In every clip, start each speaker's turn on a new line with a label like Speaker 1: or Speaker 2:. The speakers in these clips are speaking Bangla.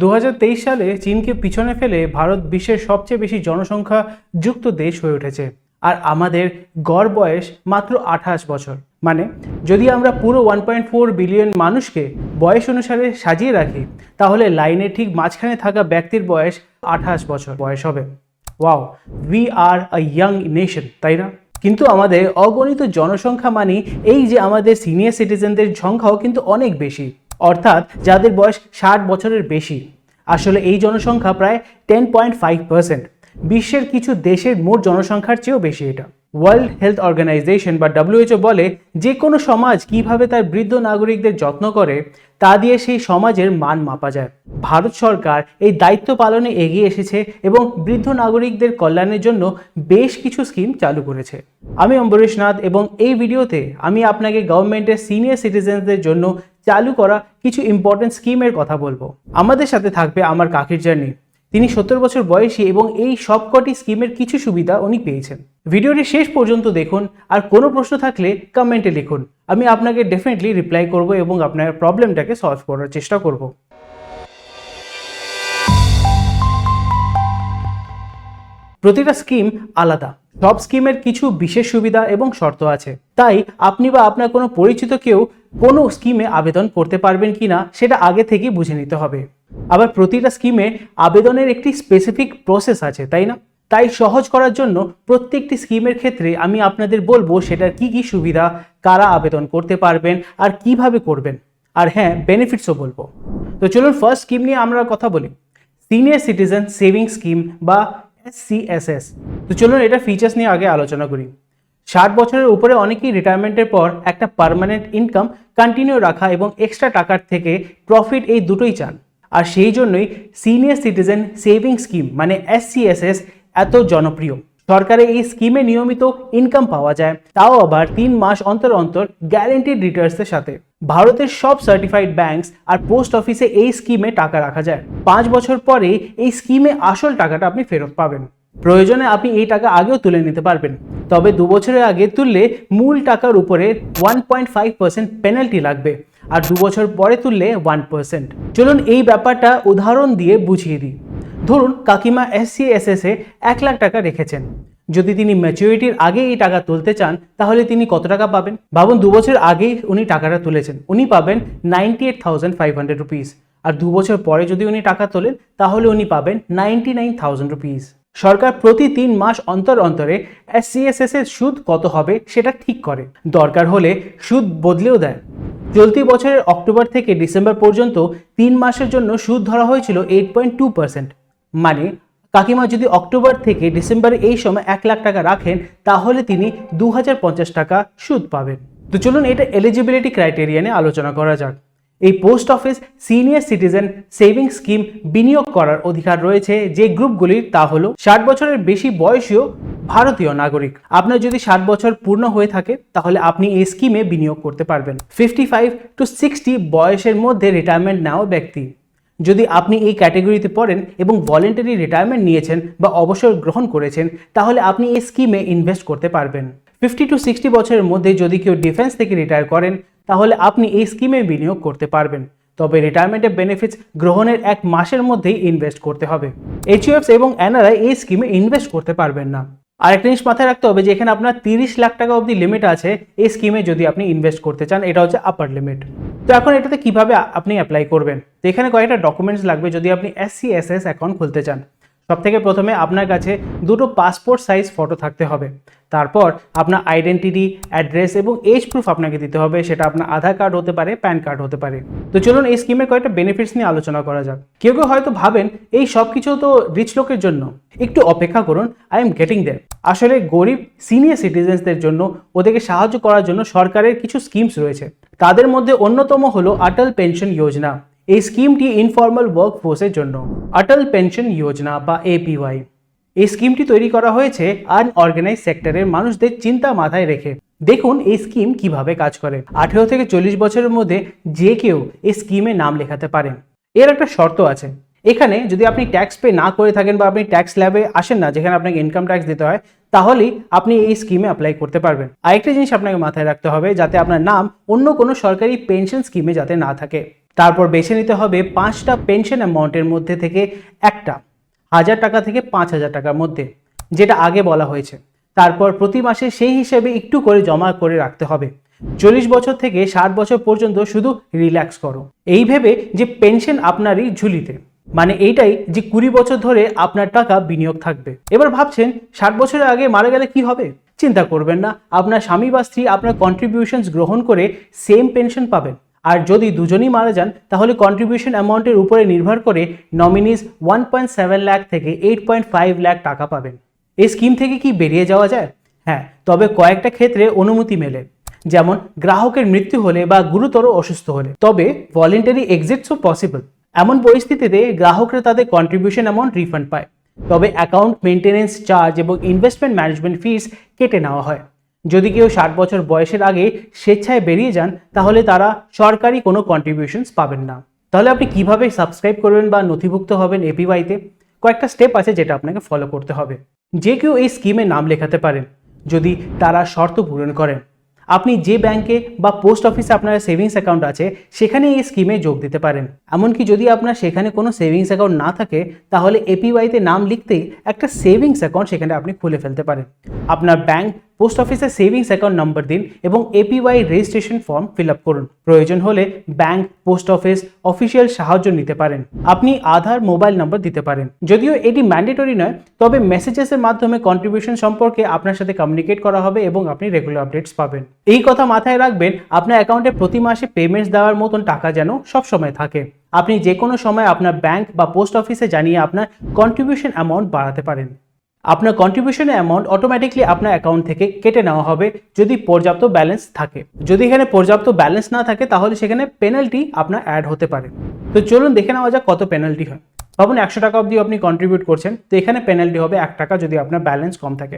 Speaker 1: দু হাজার তেইশ সালে চীনকে পিছনে ফেলে ভারত বিশ্বের সবচেয়ে বেশি জনসংখ্যা যুক্ত দেশ হয়ে উঠেছে। আর আমাদের গড় বয়স মাত্র আঠাশ বছর। মানে যদি আমরা পুরো ওয়ান পয়েন্ট ফোর বিলিয়ন মানুষকে বয়স অনুসারে সাজিয়ে রাখি, তাহলে লাইনে ঠিক মাঝখানে থাকা ব্যক্তির বয়স আঠাশ বছর বয়স হবে। Wow we are a young nation তাই না? কিন্তু আমাদের অগণিত জনসংখ্যা মানে এই যে আমাদের সিনিয়র সিটিজেনদের সংখ্যাও কিন্তু অনেক বেশি। অর্থাৎ যাদের বয়স ষাট বছরের বেশি। আসলে এই জনসংখ্যা প্রায় টেন পয়েন্ট ফাইভ পার্সেন্ট বিশ্বের কিছু দেশের মোট জনসংখ্যার চেয়েও বেশি এটা। ওয়ার্ল্ড হেলথ অর্গানাইজেশন বা ডাব্লিউএইচও বলে যে কোনো সমাজ কীভাবে তার বৃদ্ধ নাগরিকদের যত্ন করে, তা দিয়ে সেই সমাজের মান মাপা যায়। ভারত সরকার এই দায়িত্ব পালনে এগিয়ে এসেছে এবং বৃদ্ধ নাগরিকদের কল্যাণের জন্য বেশ কিছু স্কিম চালু করেছে। আমি অম্বরীশ নাথ এবং এই ভিডিওতে আমি আপনাকে গভর্নমেন্টের সিনিয়র সিটিজেনদের জন্য চালু করা কিছু ইম্পর্টেন্ট স্কিমের কথা বলব। আমাদের সাথে থাকবে আমার কাকির জার্নি তিনি সত্তর বছর বয়সী এবং এই সবকটি স্কিমের কিছু সুবিধা উনি পেয়েছেন। ভিডিওটি শেষ পর্যন্ত দেখুন আর কোনো প্রশ্ন থাকলে কমেন্টে লিখুন। আমি আপনাকে ডেফিনেটলি রিপ্লাই করব এবং আপনার প্রবলেমটাকে সলভ করার চেষ্টা করব। প্রতিটা স্কিম আলাদা। সব স্কিমের কিছু বিশেষ সুবিধা এবং শর্ত আছে। তাই আপনি বা আপনার কোনো পরিচিত কেউ কোনো স্কিমে আবেদন করতে পারবেন কি না সেটা আগে থেকেই বুঝে নিতে হবে। আবার প্রতিটা স্কিমে আবেদনের একটি স্পেসিফিক প্রসেস আছে, তাই না? তাই সহজ করার জন্য প্রত্যেকটি স্কিমের ক্ষেত্রে আমি আপনাদের বলব সেটার কি কি সুবিধা, কারা আবেদন করতে পারবেন আর কীভাবে করবেন। আর হ্যাঁ বেনিফিটসও বলব। তো চলুন ফার্স্ট স্কিম নিয়ে আমরা কথা বলি। সিনিয়র সিটিজেন সেভিং স্কিম বা সিএসএস তো চলুন এটা ফিচার্স নিয়ে আগে আলোচনা করি। ষাট বছরের উপরে অনেকেই রিটায়ারমেন্টের পর একটা পার্মানেন্ট ইনকাম কন্টিনিউ রাখা এবং এক্সট্রা টাকার থেকে প্রফিট এই দুটোই চান। আর সেই জন্যই সিনিয়র সিটিজেন সেভিং স্কিম মানে এসসিএসএস এত জনপ্রিয়। সরকারের এই স্কিমে নিয়মিত ইনকাম পাওয়া যায়। তাও আবার তিন মাস অন্তর অন্তর গ্যারেন্টিড রিটার্নসের সাথে। ভারতের সব সার্টিফাইড ব্যাংকস আর পোস্ট অফিসে এই স্কিমে টাকা রাখা যায়। পাঁচ বছর পরে এই স্কিমে আসল টাকাটা আপনি ফেরত পাবেন। প্রয়োজনে আপনি এই টাকা আগেও তুলে নিতে পারবেন। তবে দু বছরের আগে তুললে মূল টাকার উপরে one point five percent penalty লাগবে। আর দু বছর পরে তুললে ওয়ান পার্সেন্ট চলুন এই ব্যাপারটা উদাহরণ দিয়ে বুঝিয়ে দিই। ধরুন কাকিমা এসসিএসএস এ এক লাখ টাকা রেখেছেন। যদি তিনি ম্যাচুরিটির আগে এই টাকা তুলতে চান, তাহলে তিনি কত টাকা পাবেন? ভাবুন, দু বছর আগেই উনি টাকাটা তুলেছেন। উনি পাবেন ninety eight thousand five hundred rupees আর দু বছর পরে যদি উনি টাকা তোলেন, তাহলে উনি পাবেন নাইনটি নাইন থাউজেন্ড রুপিস সরকার প্রতি তিন মাস অন্তর অন্তরে এসসিএসএস এর সুদ কত হবে সেটা ঠিক করে। দরকার হলে সুদ বদলেও দেয়। চলতি বছরের অক্টোবর থেকে ডিসেম্বর পর্যন্ত তিন মাসের জন্য সুদ ধরা হয়েছিল এইট পয়েন্ট টু পার্সেন্ট মানে কাকিমা যদি অক্টোবর থেকে ডিসেম্বরে এই সময় এক লাখ টাকা রাখেন, তাহলে তিনি দু টাকা সুদ পাবেন। তো চলুন এটা এলিজিবিলিটি ক্রাইটেরিয়া নিয়ে আলোচনা করা যাক। এই post office senior citizen saving scheme বিনিয়োগ করার অধিকার রয়েছে যে গ্রুপগুলির, তা হলো ষাট বছরের বেশি বয়সীয় ভারতীয় নাগরিক। আপনার যদি ষাট বছর পূর্ণ হয়ে থাকে, তাহলে আপনি এই স্কিমে বিনিয়োগ করতে পারবেন। ফিফটি ফাইভ টু সিক্সটি বয়সের মধ্যে রিটায়ারমেন্ট নেওয়া ব্যক্তি। যদি আপনি এই ক্যাটাগরিতে পড়েন এবং ভলেন্টারি রিটায়ারমেন্ট নিয়েছেন বা অবসর গ্রহণ করেছেন, তাহলে আপনি এই স্কিমে ইনভেস্ট করতে পারবেন। ফিফটি টু সিক্সটি বছরের মধ্যে যদি কেউ ডিফেন্স থেকে রিটায়ার করেন, তাহলে আপনি এই স্কিমে বিনিয়োগ করতে পারবেন। তবে রিটায়ারমেন্টের বেনিফিটস গ্রহণের এক মাসের মধ্যেই ইনভেস্ট করতে হবে। এইচইউএফস এবং এনআরআই এই স্কিমে ইনভেস্ট করতে পারবেন না। আরেকটা জিনিস মাথায় রাখতে হবে যে এখানে আপনার তিরিশ লাখ টাকা অবধি লিমিট আছে এই স্কিমে যদি আপনি ইনভেস্ট করতে চান, এটা হচ্ছে আপার লিমিট তো এখন এটাতে কীভাবে আপনি অ্যাপ্লাই করবেন? তো এখানে কয়েকটা ডকুমেন্টস লাগবে যদি আপনি S C S S account খুলতে চান। সব থেকে প্রথমে আপনার কাছে দুটো পাসপোর্ট সাইজ ফটো থাকতে হবে। তারপর আপনার আইডেন্টিটি অ্যাড্রেস এবং এজ প্রুফ আপনাকে দিতে হবে। সেটা আপনার আধার কার্ড হতে পারে প্যান কার্ড হতে পারে। তো চলুন এই স্কিমের কয়েকটা বেনিফিটস নিয়ে আলোচনা করা যাক। কেউ কেউ হয়তো ভাবেন, এই সব কিছু তো রিচ লোকের জন্য। একটু অপেক্ষা করুন আই এম গেটিং দেয়ার আসলে গরিব সিনিয়র সিটিজেন্সদের জন্য, ওদেরকে সাহায্য করার জন্য সরকারের কিছু স্কিমস রয়েছে। তাদের মধ্যে অন্যতম হলো অটল পেনশন যোজনা। এই স্কিমটি ইনফর্মাল ওয়ার্ক ফোর্সের জন্য। অটল পেনশন যোজনা বা এপিওয়াই এই স্কিমটি তৈরি করা হয়েছে আনঅর্গানাইজ সেক্টরের মানুষদের চিন্তা মাথায় রেখে। দেখুন এই স্কিম কীভাবে কাজ করে। আঠেরো থেকে চল্লিশ বছরের মধ্যে যে কেউ এই স্কিমে নাম লেখাতে পারেন। এর একটা শর্ত আছে। এখানে যদি আপনি ট্যাক্স পে না করে থাকেন বা আপনি ট্যাক্স ল্যাবে আসেন না, যেখানে আপনাকে ইনকাম ট্যাক্স দিতে হয়, তাহলেই আপনি এই স্কিমে অ্যাপ্লাই করতে পারবেন। আরেকটা জিনিস আপনাকে মাথায় রাখতে হবে যাতে আপনার নাম অন্য কোনো সরকারি পেনশন স্কিমে যাতে না থাকে। তারপর বেছে নিতে হবে পাঁচটা পেনশন অ্যামাউন্টের মধ্যে থেকে একটা, হাজার টাকা থেকে পাঁচ হাজার টাকার মধ্যে, যেটা আগে বলা হয়েছে। তারপর প্রতি মাসে সেই হিসেবে একটু করে জমা করে রাখতে হবে। চল্লিশ বছর থেকে ষাট বছর পর্যন্ত শুধু রিল্যাক্স করো। এই ভেবে যে পেনশন আপনারই ঝুলিতে মানে এইটাই যে কুড়ি বছর ধরে আপনার টাকা বিনিয়োগ থাকবে। এবার ভাবছেন, ষাট বছরের আগে মারা গেলে কি হবে? চিন্তা করবেন না, আপনার স্বামী বা স্ত্রী আপনার কন্ট্রিবিউশনস গ্রহণ করে সেম পেনশন পাবেন। আর যদি দুজনই মারা যান, তাহলে কন্ট্রিবিউশন অ্যামাউন্টের উপরে নির্ভর করে nominees one point seven lakh থেকে এইট পয়েন্ট ফাইভ লাখ টাকা পাবেন। এই স্কিম থেকে কি বেরিয়ে যাওয়া যায়? হ্যাঁ তবে কয়েকটা ক্ষেত্রে অনুমতি মেলে। যেমন, গ্রাহকের মৃত্যু হলে বা গুরুতর অসুস্থ হলে। তবে ভলেন্টারি এক্সিটসও পসিবল এমন পরিস্থিতিতে গ্রাহকরা তাদের কন্ট্রিবিউশন অ্যামাউন্ট রিফান্ড পায়। তবে অ্যাকাউন্ট মেনটেনেন্স চার্জ এবং ইনভেস্টমেন্ট ম্যানেজমেন্ট ফিস কেটে নেওয়া হয়। যদি কেউ ষাট বছর বয়সের আগে স্বেচ্ছায় বেরিয়ে যান, তাহলে তারা সরকারি কোনো কন্ট্রিবিউশনস পাবেন না। তাহলে আপনি কীভাবে সাবস্ক্রাইব করবেন বা নথিভুক্ত হবেন এপিওয়াইতে কয়েকটা স্টেপ আছে যেটা আপনাকে ফলো করতে হবে। যে কেউ এই স্কিমে নাম লেখাতে পারেন, যদি তারা শর্ত পূরণ করেন। আপনি যে ব্যাংকে বা পোস্ট অফিসে আপনার সেভিংস অ্যাকাউন্ট আছে, সেখানে এই স্কিমে যোগ দিতে পারেন। এমনকি যদি আপনার সেখানে কোনো সেভিংস অ্যাকাউন্ট না থাকে, তাহলে এপিওয়াইতে নাম লিখতেই একটা সেভিংস অ্যাকাউন্ট সেখানে আপনি খুলে ফেলতে পারেন। আপনার ব্যাংক পোস্ট অফিসে সেভিংস অ্যাকাউন্ট নাম্বার দিন এবং APY registration form fill up করুন প্রয়োজন হলে ব্যাংক পোস্ট অফিস অফিসিয়াল সাহায্য নিতে পারেন আপনি আধার মোবাইল নাম্বার দিতে পারেন যদিও এটি ম্যান্ডেটরি নয় তবে মেসেজেসের মাধ্যমে কন্ট্রিবিউশন সম্পর্কে আপনার সাথে কমিউনিকেট করা হবে এবং আপনি রেগুলার আপডেটস পাবেন এই কথা মাথায় রাখবেন আপনার অ্যাকাউন্টে প্রতি মাসে পেমেন্টস দেওয়ার মতন টাকা যেন সবসময় থাকে আপনি যে কোনো সময় আপনার ব্যাংক বা পোস্ট অফিসে জানিয়ে আপনার কন্ট্রিবিউশন অ্যামাউন্ট বাড়াতে পারেন আপনার কন্ট্রিবিউশন অ্যামাউন্ট অটোমেটিকলি আপনার অ্যাকাউন্ট থেকে কেটে নেওয়া হবে যদি পর্যাপ্ত ব্যালেন্স থাকে। যদি এখানে পর্যাপ্ত ব্যালেন্স না থাকে, তাহলে সেখানে পেনাল্টি আপনার অ্যাড হতে পারে। তো চলুন দেখে নেওয়া যাক কত পেনাল্টি হয়। ভাবুন একশো টাকা অবধি আপনি কন্ট্রিবিউট করছেন, তো এখানে পেনাল্টি হবে এক টাকা যদি আপনার ব্যালেন্স কম থাকে।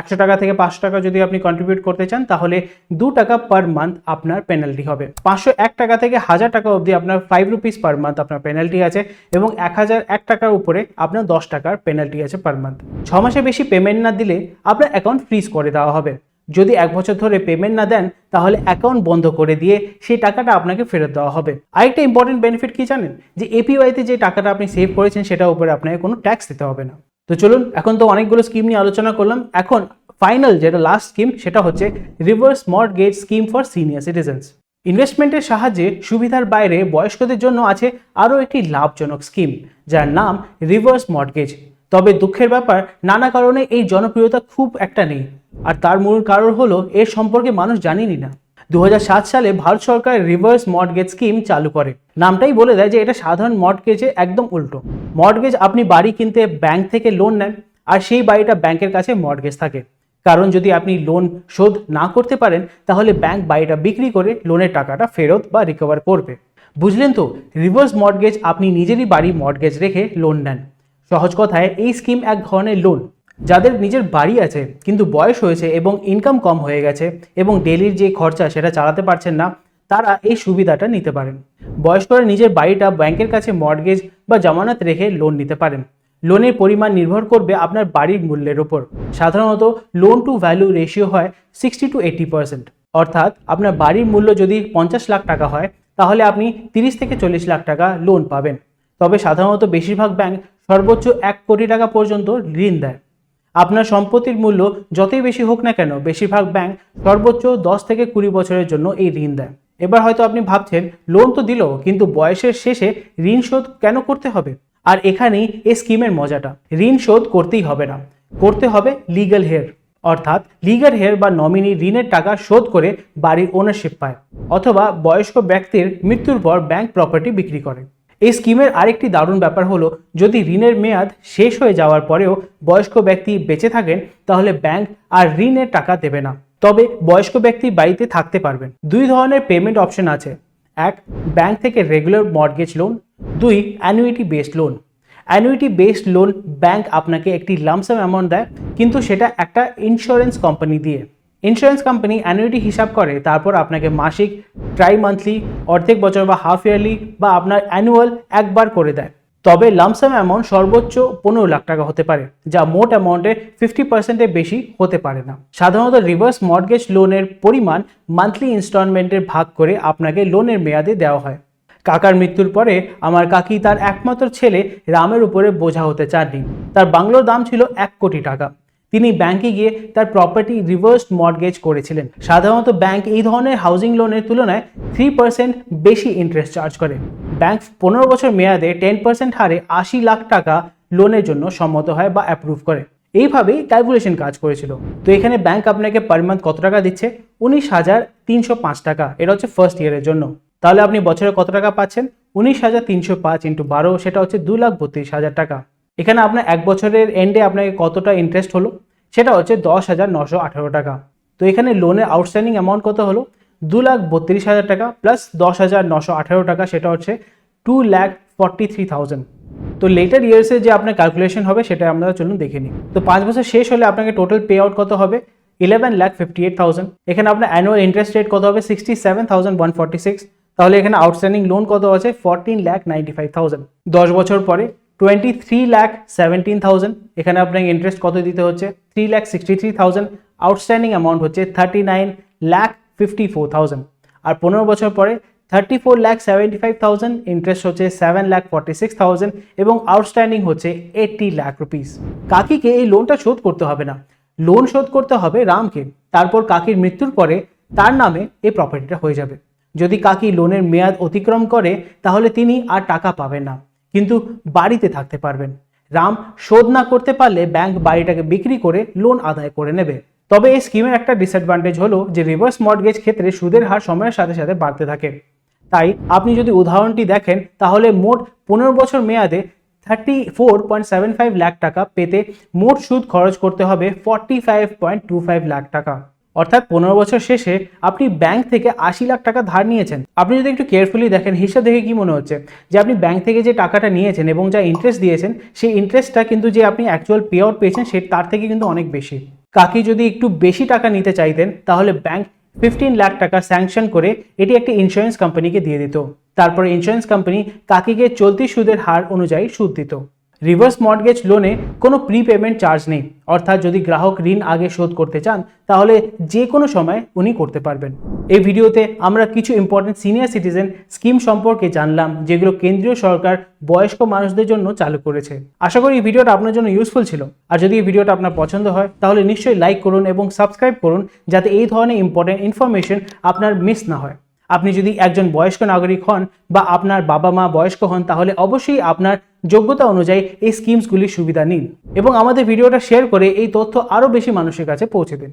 Speaker 1: একশো টাকা থেকে পাঁচশো টাকা যদি আপনি কন্ট্রিবিউট করতে চান, তাহলে দু টাকা পার মান্থ আপনার পেনাল্টি হবে। পাঁচশো এক টাকা থেকে হাজার টাকা অবধি আপনার ফাইভ রুপিস পার মান্থ আপনার পেনাল্টি আছে এবং এক হাজার এক টাকার উপরে আপনার দশ টাকার পেনাল্টি আছে পার মান্থ ছ মাসে বেশি পেমেন্ট না দিলে আপনার অ্যাকাউন্ট ফ্রিজ করে দেওয়া হবে। যদি এক বছর ধরে পেমেন্ট না দেন, তাহলে অ্যাকাউন্ট বন্ধ করে দিয়ে সেই টাকাটা আপনাকে ফেরত দেওয়া হবে। আরেকটা ইম্পর্টেন্ট বেনিফিট কি জানেন? যে এপিওয়াইতে যে টাকাটা আপনি সেভ করেছেন, সেটার উপরে আপনাকে কোনো ট্যাক্স দিতে হবে না। তো চলুন, এখন তো অনেকগুলো স্কিম নিয়ে আলোচনা করলাম। এখন ফাইনাল যেটা লাস্ট স্কিম সেটা হচ্ছে reverse mortgage scheme for senior citizens ইনভেস্টমেন্টের সাহায্যে সুবিধার বাইরে বয়স্কদের জন্য আছে আরও একটি লাভজনক স্কিম যার নাম রিভার্স মর্টগেজ তবে দুঃখের ব্যাপার, নানা কারণে এই জনপ্রিয়তা খুব একটা নেই। আর তার মূল কারণ হলো, এর সম্পর্কে মানুষ জানেনই না। দু হাজার সাত সালে ভারত সরকার রিভার্স মর্টগেজ স্কিম চালু করে। নামটাই বলে দেয় যে এটা সাধারণ মর্টগেজে একদম উল্টো। মর্টগেজ আপনি বাড়ি কিনতে ব্যাংক থেকে লোন নেন, আর সেই বাড়িটা ব্যাংকের কাছে মর্টগেজ থাকে। কারণ যদি আপনি লোন শোধ না করতে পারেন, তাহলে ব্যাংক বাড়িটা বিক্রি করে লোনের টাকাটা ফেরত বা রিকভার করবে। বুঝলেন তো? রিভার্স মর্টগেজ আপনি নিজেরই বাড়ি মর্টগেজ রেখে লোন নেন। সহজ কথায়, এই স্কিম এক ধরনের লোন যাদের নিজের বাড়ি আছে, কিন্তু বয়স হয়েছে এবং ইনকাম কম হয়ে গেছে এবং ডেলির যে খরচা সেটা চালাতে পারছেন না, তারা এই সুবিধাটা নিতে পারেন। বয়স্করা নিজের বাড়িটা ব্যাংকের কাছে মর্টগেজ বা জামানত রেখে লোন নিতে পারেন। লোনের পরিমাণ নির্ভর করবে আপনার বাড়ির মূল্যের ওপর সাধারণত লোন টু ভ্যালু রেশিও হয় সিক্সটি টু এইটি পার্সেন্ট অর্থাৎ আপনার বাড়ির মূল্য যদি পঞ্চাশ লাখ টাকা হয়, তাহলে আপনি তিরিশ থেকে চল্লিশ লাখ টাকা লোন পাবেন। তবে সাধারণত বেশিরভাগ ব্যাংক সর্বোচ্চ এক কোটি টাকা পর্যন্ত ঋণ দেয়। আপনার সম্পত্তির মূল্য যতই বেশি হোক না কেন, বেশিরভাগ ব্যাংক সর্বোচ্চ দশ থেকে কুড়ি বছরের জন্য এই ঋণ দেয়। এবার হয়তো আপনি ভাবছেন লোন তো দিল, কিন্তু বয়সের শেষে ঋণ শোধ কেন করতে হবে? আর এখানেই এ স্কিমের মজাটা, ঋণ শোধ করতেই হবে না। করতে হবে লিগ্যাল হেয়ার অর্থাৎ লিগাল হেয়ার বা নমিনি ঋণের টাকা শোধ করে বাড়ির ওনারশিপ পায়, অথবা বয়স্ক ব্যক্তির মৃত্যুর পর ব্যাংক প্রপার্টি বিক্রি করে। এই স্কিমের আরেকটি দারুণ ব্যাপার হলো, যদি ঋণের মেয়াদ শেষ হয়ে যাওয়ার পরেও বয়স্ক ব্যক্তি বেঁচে থাকেন, তাহলে ব্যাংক আর ঋণের টাকা দেবে না। তবে বয়স্ক ব্যক্তি বাড়িতে থাকতে পারবেন। দুই ধরনের পেমেন্ট অপশন আছে। এক, ব্যাংক থেকে রেগুলার মর্গেজ লোন। দুই annuity based loan annuity based loan bank আপনাকে একটি লামসাম অ্যামাউন্ট দেয়, কিন্তু সেটা একটা ইন্স্যুরেন্স কোম্পানি দিয়ে। ইন্স্যুরেন্স কোম্পানি অ্যানুইটি হিসাব করে, তারপর আপনাকে মাসিক ট্রাই মান্থলি অর্ধেক বছর বা হাফ ইয়ারলি বা আপনার অ্যানুয়াল একবার করে দেয়। তবে লামসাম অ্যামাউন্ট সর্বোচ্চ পনেরো লাখ টাকা হতে পারে, যা মোট অ্যামাউন্টের ফিফটি পার্সেন্টের বেশি হতে পারে না। সাধারণত রিভার্স মর্টগেজ লোনের পরিমাণ মান্থলি ইনস্টলমেন্টের ভাগ করে আপনাকে লোনের মেয়াদে দেওয়া হয়। কাকার মৃত্যুর পরে আমার কাকি তার একমাত্র ছেলে রামের উপরে বোঝা হতে চাননি। তার বাংলোর দাম ছিল এক কোটি টাকা। তিনি ব্যাংকে গিয়ে তার প্রপার্টি রিভার্স মর্টগেজ করেছিলেন। সাধারণত ব্যাংক এই ধরনের হাউজিং লোনের তুলনায় থ্রি পার্সেন্ট বেশি ইন্টারেস্ট চার্জ করে। ব্যাংক পনেরো বছর মেয়াদে টেন পার্সেন্ট হারে আশি লাখ টাকা লোনের জন্য সম্মত হয় বা অ্যাপ্রুভ করে। এইভাবেই ক্যালকুলেশন কাজ করেছিল। তো এখানে ব্যাংক আপনাকে পার মান্থ কত টাকা দিচ্ছে? উনিশ হাজার তিনশো পাঁচ টাকা। এটা হচ্ছে ফার্স্ট ইয়ারের জন্য। তাহলে আপনি বছরে কত টাকা পাচ্ছেন? উনিশ হাজার তিনশো পাঁচ ইন্টু বারো, সেটা হচ্ছে দু লাখ বত্রিশ হাজার টাকা। এখানে আপনার এক বছরের এন্ডে আপনাকে কতটা ইন্টারেস্ট হলো? সেটা হচ্ছে দশ হাজার নশো আঠারো টাকা। তো এখানে লোনের আউটস্ট্যান্ডিং অ্যামাউন্ট কত হলো? দু লাখ বত্রিশ হাজার টাকা প্লাস দশ হাজার নশো আঠারো টাকা, সেটা হচ্ছে two lakh forty three thousand তো লেটার ইয়ার্সে যে আপনার ক্যালকুলেশন হবে, সেটা আমরা চলুন দেখে নিই। তো পাঁচ বছর শেষ হলে আপনাকে টোটাল পে আউট কত হবে? Eleven lakh fifty eight thousand এখানে আপনার অ্যানুয়াল ইন্টারেস্ট রেট কত হবে? Sixty seven thousand one forty six তাহলে এখানে আউটস্ট্যান্ডিং লোন কত আছে? Fourteen lakh ninety five thousand দশ বছর পরে twenty three lakh seventeen thousand এখানে আপনাকে ইন্টারেস্ট কত দিতে হচ্ছে? Three lakh sixty three thousand outstanding amount হচ্ছে thirty nine lakh fifty four thousand আর পনেরো বছর পরে thirty four lakh seventy five thousand interest হচ্ছে seven lakh forty six thousand এবং আউটস্ট্যান্ডিং হচ্ছে এইট্টি ল্যাখ রুপিস কাকিকে এই লোনটা শোধ করতে হবে না। লোন শোধ করতে হবে রামকে। তারপর কাকির মৃত্যুর পরে তার নামে এই প্রপার্টিটা হয়ে যাবে। যদি কাকি লোনের মেয়াদ অতিক্রম করে, তাহলে তিনি আর টাকা পাবেন না। কিন্তু বাড়িতে থাকতে পারবেন। রাম শোধ না করতে পারলে ব্যাংক বাড়িটাকে বিক্রি করে লোন আদায় করে নেবে। তবে এই স্কিমের একটা ডিসঅ্যাডভান্টেজ হলো যে রিভার্স মর্টগেজ ক্ষেত্রে সুদের হার সময়ের সাথে সাথে বাড়তে থাকে। তাই আপনি যদি উদাহরণটি দেখেন, তাহলে মোট পনেরো বছর মেয়াদে thirty four point seven five lakh টাকা পেতে মোট সুদ খরচ করতে হবে forty five point two five lakh টাকা। অর্থাৎ পনেরো বছর শেষে আপনি ব্যাংক থেকে আশি লাখ টাকা ধার নিয়েছেন। আপনি যদি একটু কেয়ারফুলি দেখেন, হিসাব দেখে কি মনে হচ্ছে? যে আপনি ব্যাংক থেকে যে টাকাটা নিয়েছেন এবং যা ইন্টারেস্ট দিয়েছেন, সেই ইন্টারেস্টটা কিন্তু যে আপনি অ্যাকচুয়াল পে আউট পেয়েছেন, সে তার থেকে কিন্তু অনেক বেশি। কাকি যদি একটু বেশি টাকা নিতে চাইতেন, তাহলে ব্যাংক ফিফটিন লাখ টাকা স্যাংশন করে এটি একটি ইন্স্যুরেন্স কোম্পানিকে দিয়ে দিত। তারপরে ইন্স্যুরেন্স কোম্পানি কাকিকে চলতি সুদের হার অনুযায়ী সুদ দিত। রিভার্স মর্টগেজ লোনে কোনো প্রি পেমেন্ট চার্জ নেই। অর্থাৎ যদি গ্রাহক ঋণ আগে শোধ করতে চান, তাহলে যে কোনো সময় উনি করতে পারবেন। এই ভিডিওতে আমরা কিছু ইম্পর্টেন্ট সিনিয়র সিটিজেন স্কিম সম্পর্কে জানলাম, যেগুলো কেন্দ্রীয় সরকার বয়স্ক মানুষদের জন্য চালু করেছে। আশা করি এই ভিডিওটা আপনার জন্য ইউজফুল ছিল। আর যদি এই ভিডিওটা আপনার পছন্দ হয়, তাহলে নিশ্চয়ই লাইক করুন এবং সাবস্ক্রাইব করুন, যাতে এই ধরনের ইম্পর্টেন্ট ইনফরমেশন আপনার মিস না হয়। আপনি যদি একজন বয়স্ক নাগরিক হন বা আপনার বাবা মা বয়স্ক হন, তাহলে অবশ্যই আপনার যোগ্যতা অনুযায়ী এই স্কিমসগুলির সুবিধা নিন এবং আমাদের ভিডিওটা শেয়ার করে এই তথ্য আরও বেশি মানুষের কাছে পৌঁছে দিন।